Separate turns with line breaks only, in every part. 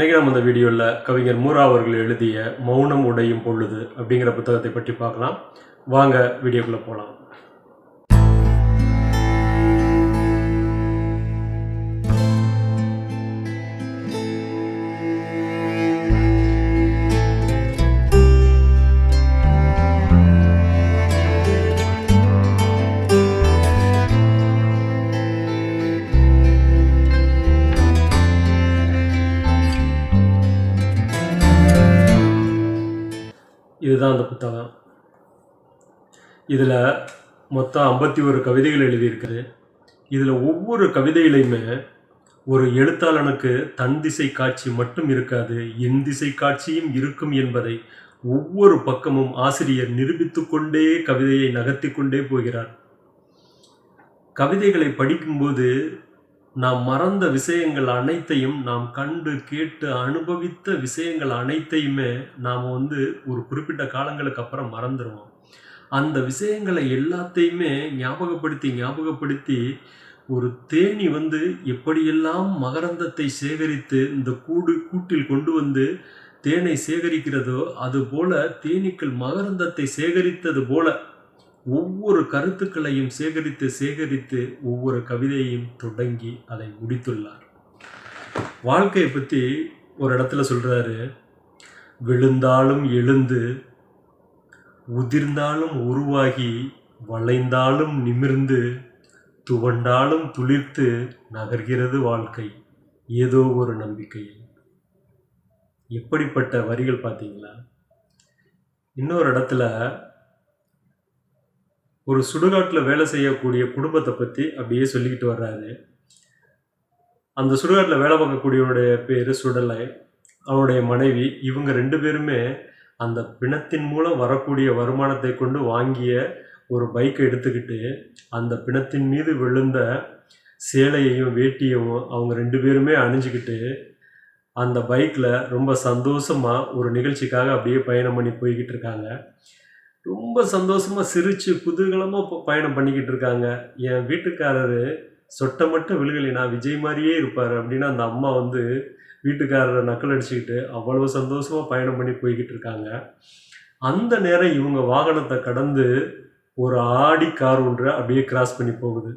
இன்றைக்கி நம்ம இந்த வீடியோவில் கவிஞர் மூரா அவர்கள் எழுதிய மௌனம் உடையும் பொழுது அப்படிங்கிற புத்தகத்தை பற்றி பார்க்கலாம். வாங்க வீடியோக்குள்ளே போகலாம் இதுதான் அந்த புத்தகம். இதில் மொத்தம் ஐம்பத்தி ஒரு கவிதைகள் எழுதியிருக்குது இதில் ஒவ்வொரு கவிதையிலையுமே ஒரு எழுத்தாளனுக்கு தன் திசை காட்சி மட்டும் இருக்காது என் திசை காட்சியும் இருக்கும் என்பதை ஒவ்வொரு பக்கமும் ஆசிரியர் நிரூபித்து கொண்டே கவிதையை நகர்த்தி கொண்டே போகிறார். கவிதைகளை படிக்கும்போது நாம் மறந்த விஷயங்கள் அனைத்தையும் நாம் கண்டு கேட்டு அனுபவித்த விஷயங்கள் அனைத்தையுமே நாம் வந்து ஒரு குறிப்பிட்ட காலங்களுக்கு அப்புறம் மறந்துடுவோம் அந்த விஷயங்களை எல்லாத்தையுமே ஞாபகப்படுத்தி ஞாபகப்படுத்தி ஒரு தேனி வந்து எப்படியெல்லாம் மகரந்தத்தை சேகரித்து இந்த கூடு கூட்டில் கொண்டு வந்து தேனை சேகரிக்கிறதோ அதுபோல தேனீக்கள் மகரந்தத்தை சேகரித்தது போல ஒவ்வொரு கருத்துக்களையும் சேகரித்து சேகரித்து ஒவ்வொரு கவிதையையும் தொடங்கி அதை முடித்துள்ளார். வாழ்க்கையை பற்றி ஒரு இடத்துல சொல்கிறாரு விழுந்தாலும் எழுந்து உதிர்ந்தாலும் உருவாகி வளைந்தாலும் நிமிர்ந்து துவண்டாலும் துளிர்த்து நகர்கிறது வாழ்க்கை. ஏதோ ஒரு நம்பிக்கையில். எப்படிப்பட்ட வரிகள் பார்த்தீங்களா? இன்னொரு இடத்துல ஒரு சுடுகாட்டில் வேலை செய்யக்கூடிய குடும்பத்தை பற்றி அப்படியே சொல்லிக்கிட்டு வர்றாரு. அந்த சுடுகாட்டில் வேலை பார்க்கக்கூடியவனுடைய பேர் சுடலை. அவனுடைய மனைவி இவங்க ரெண்டு பேருமே அந்த பிணத்தின் மூலம் வரக்கூடிய வருமானத்தை கொண்டு வாங்கிய ஒரு பைக்கை எடுத்துக்கிட்டு அந்த பிணத்தின் மீது விழுந்த சேலையையும் வேட்டியையும் அவங்க ரெண்டு பேருமே அணிஞ்சிக்கிட்டு அந்த பைக்கில் ரொம்ப சந்தோஷமாக ஒரு நிகழ்ச்சிக்காக அப்படியே பயணம் பண்ணி போய்கிட்டு இருக்காங்க. ரொம்ப சந்தோஷமாக சிரித்து குதூகலமாக பயணம் பண்ணிக்கிட்டு இருக்காங்க. என் வீட்டுக்காரரு சொட்டை மட்டும் விழுகலை நான் விஜய் மாதிரியே இருப்பார் அப்படின்னு அந்த அம்மா வந்து வீட்டுக்காரரை நக்கல் அடிச்சுக்கிட்டு அவ்வளவு சந்தோஷமாக பயணம் பண்ணி போய்கிட்டு இருக்காங்க. அந்த நேரம் இவங்க வாகனத்தை கடந்து ஒரு ஆடி கார் ஒன்று அப்படியே கிராஸ் பண்ணி போகுது.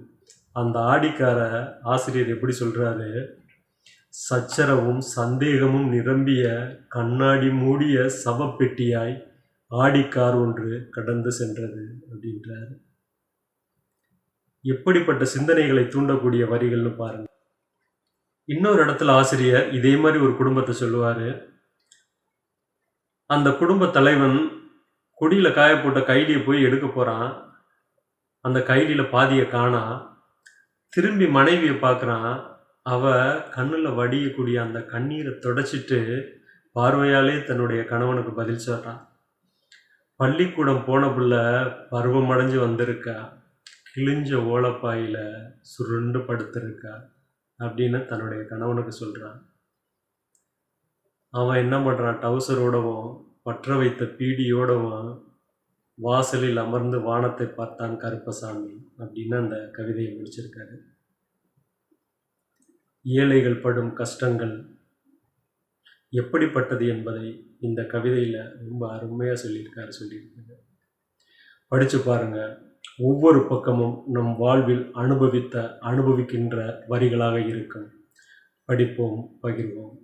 அந்த ஆடிக்காரை ஆசிரியர் எப்படி சொல்கிறாரு சச்சரவும் சந்தேகமும் நிரம்பிய கண்ணாடி மூடிய சவப்பெட்டியாய் ஆடிக்கார் ஒன்று கடந்து சென்றது அப்படின்றார். எப்படிப்பட்ட சிந்தனைகளை தூண்டக்கூடிய வரிகள்னு பாருங்க. இன்னொரு இடத்துல ஆசிரியர் இதே மாதிரி ஒரு குடும்பத்தை சொல்லுவார். அந்த குடும்ப தலைவன் குடியில் காய போட்ட கைலியை போய் எடுக்க போகிறான் அந்த கைலியில் பாதியை காணா. திரும்பி மனைவியை பார்க்குறான். அவ கண்ணில் வடியக்கூடிய அந்த கண்ணீரை தொடச்சிட்டு பார்வையாலே தன்னுடைய கணவனுக்கு பதில் சொல்கிறான் பள்ளிக்கூடம் போன பிள்ள பருவம் அடைஞ்சு வந்திருக்கா. கிழிஞ்ச ஓலப்பாயில் சுருண்டு படுத்திருக்கா அப்படின்னு தன்னுடைய கணவனுக்கு சொல்கிறான் அவன் என்ன பண்ணுறான் டவுசரோடவும் பற்ற வைத்த பீடியோடவும் வாசலில் அமர்ந்து வானத்தை பார்த்தான் கருப்பசாமி அப்படின்னு அந்த கவிதையை முடிச்சிருக்காரு. ஏழைகள் படும் கஷ்டங்கள் எப்படிப்பட்டது என்பதை இந்த கவிதையில் ரொம்ப அருமையாக சொல்லியிருக்காரு சொல்லியிருக்காரு. படித்து பாருங்க. ஒவ்வொரு பக்கமும் நம் வாழ்வில் அனுபவித்த அனுபவிக்கின்ற வரிகளாக இருக்கும். படிப்போம் பகிர்வோம்.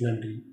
நன்றி.